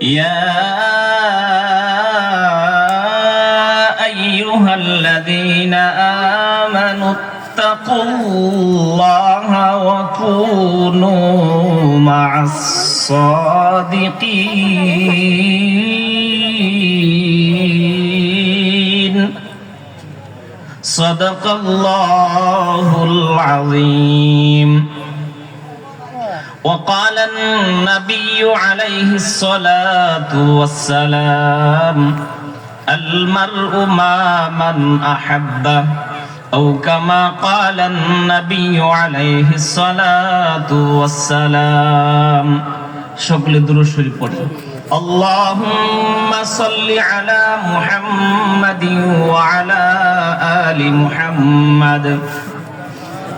يا أيها الذين آمنوا اتقوا الله وكونوا مع الصادقين. صدق الله العظيم. وقال النبي عليه الصلاة والسلام المرء مع من أحبه أو كما قال النبي عليه الصلاة والسلام شكل دروس القرآن اللهم صل على محمد وعلى آل محمد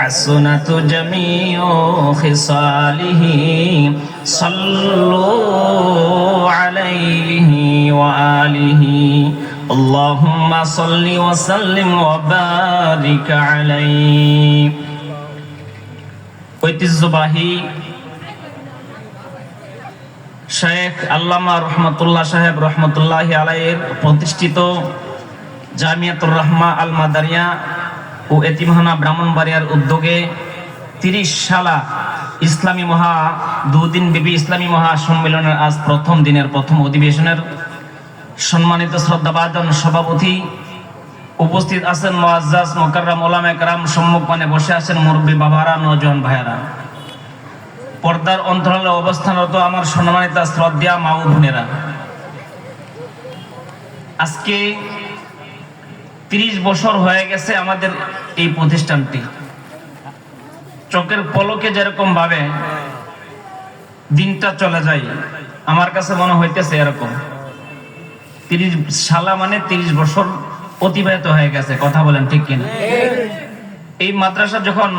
حسنت جميع خصاله صلوا عليه وآله اللهم صل وسلم وبارك عليه ঐতিহ্যবাহী শেখ আল্লামা রহমতুল্লাহ সাহেব রহমতুল্লাহ আলাইয়ের প্রতিষ্ঠিত জামিয়াতুর রহমা আল মাদারিয়া ও এতিমহানা ব্রাহ্মণবাড়িয়ার উদ্যোগে তিরিশ সালা ইসলামী মহা দুদিন ব্যাপী ইসলামী মহা সম্মেলনের আজ প্রথম দিনের প্রথম অধিবেশনের সম্মানিত শ্রদ্ধাবাদন সভাপতি উপস্থিত আছেন মোয়াজ্জাজ মোকাররাম ওলামে কারাম সম্মুখ মানে বসে আছেন মুরব্বী বাবারা, নজন ভাইয়ারা। পর্দার অন্তরালে অবস্থানরত আমার সম্মানিত শ্রদ্ধা মা বোনেরা। আজকে তিরিশ বছর হয়ে গেছে আমাদের এই প্রতিষ্ঠানটি। চোখের পলকে যেরকম ভাবে দিনটা চলে যায়, আমার কাছে মনে হইতেছে এরকম। তিরিশ সালা মানে তিরিশ বছর অতিবাহিত হয়ে গেছে, কথা বলেন ঠিক কিনা? এই মাদ্রাসা যখন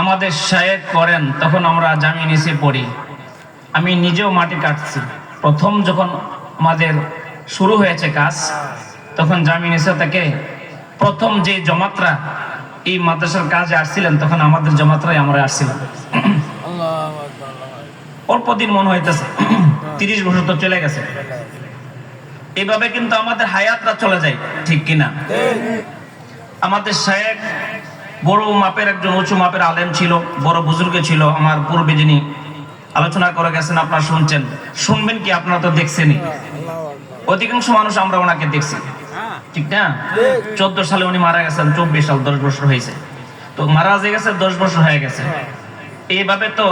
আমাদের শায়েক করেন, তখন আমরা জামি নিচে পড়ি। আমি নিজেও মাটি কাটছি। প্রথম যখন আমাদের শুরু হয়েছে কাজ, তখন জামি নিচে থেকে প্রথম যে জমাত্রা এই মাদ্রাসার কাজে আসছিলেন, তখন আমাদের জমাত্রায় আমরা আসছিলাম। অল্প দিন মনে হইতেছে, তিরিশ বছর তো চলে গেছে। এইভাবে কিন্তু আমাদের হায়াতরা চলে যায়, ঠিক কিনা? আমাদের শায়েক বড় মাপের একজন, উঁচু মাপের আলেম ছিল, বড় বুজুর্গ ছিল, আমার পূর্বে যিনি আলোচনা করে গেছেন, আপনারা শুনছেন। শুনবেন কি, আপনারা তো দেখছেনই। অধিকাংশ মানুষ আমরা ওনাকে দেখছি। ঠিক না? চোদ্দ সালে উনি মারা গেছেন, চব্বিশ সাল, দশ বছর হয়েছে। তো মারা যে গেছে, দশ বছর হয়ে গেছে। এইভাবে তো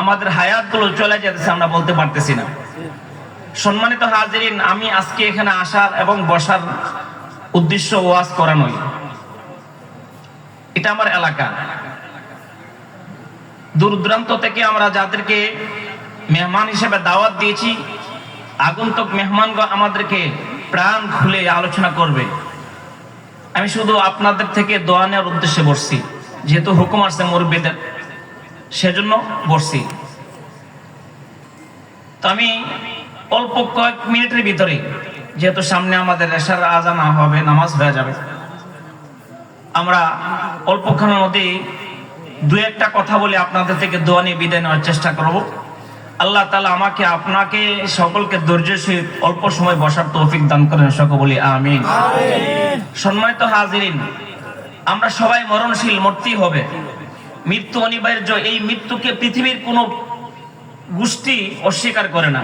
আমাদের হায়াতগুলো চলে যেতেছে, আমরা বলতে পারতেছি না। সম্মানিত হাজিরিন, আমি আজকে এখানে আসার এবং বসার উদ্দেশ্য ওয়াজ করানোই। এটা আমার এলাকা। দূর দূরান্ত থেকে আমরা যাদেরকে মেহমান হিসেবে দাওয়াত দিয়েছি, আগন্তুক মেহমানগণ আমাদেরকে প্রাণ খুলে আলোচনা করবে। আমি শুধু আপনাদের থেকে দোয়া নেওয়ার উদ্দেশ্যে বসছি। যেহেতু হুকুম আসছে মুরব্বীদের, সেজন্য বসছি। তো আমি অল্প কয়েক মিনিটের ভিতরে, যেহেতু সামনে আমাদের রেশার আজানা হবে, নামাজ হয়ে যাবে। আমরা অল্পক্ষণের মধ্যেই দু একটা কথা বলে আপনাদের থেকে দোয়া নিয়ে বিদায় নেওয়ার চেষ্টা করব। আল্লাহ তালা আমাকে আপনাকে সকলকে ধৈর্য সহিত অল্প সময় বসার তৌফিক দান করেন সকল আমিন। সম্মানিত হাজিরিন আমরা সবাই মরণশীল মরতেই হবে। মৃত্যু অনিবার্য এই মৃত্যুকে পৃথিবীর কোনো গোষ্ঠী অস্বীকার করে না।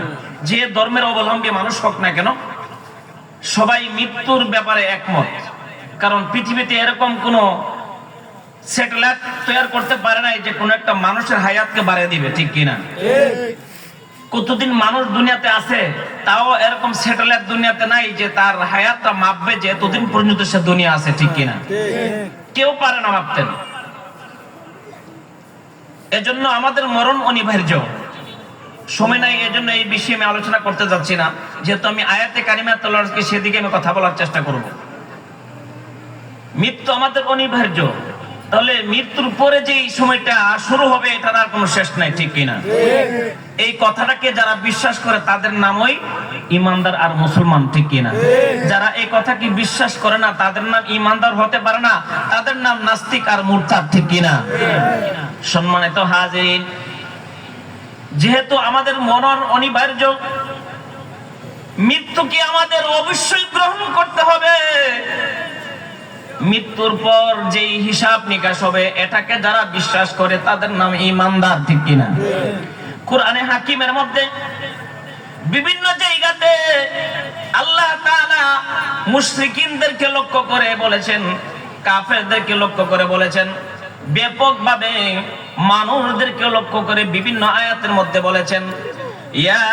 যে ধর্মের অবলম্বী মানুষ হোক না কেন সবাই মৃত্যুর ব্যাপারে একমত। কারণ পৃথিবীতে এরকম কোনো স্যাটেলাইট তৈরি করতে পারে নাই যে কোনো একটা মানুষের হায়াতকে বাড়িয়ে দিবে, ঠিক কিনা? কতদিন মানুষ দুনিয়াতে আছে, তাও এরকম স্যাটেলাইট দুনিয়াতে নাই যে তার হায়াতটা মাপবে যে এতদিন পর্যন্ত সে দুনিয়া আছে, ঠিক কিনা? কেউ পারে না মাপতেন এজন্য আমাদের মরণ অনিবার্য। সময় নাই, এজন্য এই বিষয়ে আমি আলোচনা করতে যাচ্ছি না। যেহেতু আমি আয়াতে কারিমা তোলারকে সেদিকে আমি কথা বলার চেষ্টা করব। মৃত্যু আমাদের অনিবার্য। তাহলে মৃত্যুর পরে যে এই সময়টা শুরু হবে, এটার আর কোনো শেষ নাই, ঠিক কিনা? এই কথাটাকে যারা বিশ্বাস করে, তাদের নামই ইমানদার আর মুসলমান, ঠিক কিনা? যারা এই কথাকে বিশ্বাস করে না, তাদের নাম ইমানদার হতে পারে না, তাদের নাম নাস্তিক আর মুরতাদ, ঠিক কিনা? সম্মানিত হাজির যেহেতু আমাদের মরণ অনিবার্য, মৃত্যুকে আমাদের অবশ্যই গ্রহণ করতে হবে। মৃত্যুর পর যেই হিসাব নিকাশ হবে, এটাকে যারা বিশ্বাস করে তাদের নাম ইমানদার ঠিক কিনা? কোরআনে হাকিমের মধ্যে বিভিন্ন জায়গাতে আল্লাহ তাআলা মুশরিকিনদেরকে লক্ষ্য করে বলেছেন, কাফেরদেরকে লক্ষ্য করে বলেছেন, ব্যাপকভাবে মানুষদেরকে লক্ষ্য করে বিভিন্ন আয়াতের মধ্যে বলেছেন, ইয়া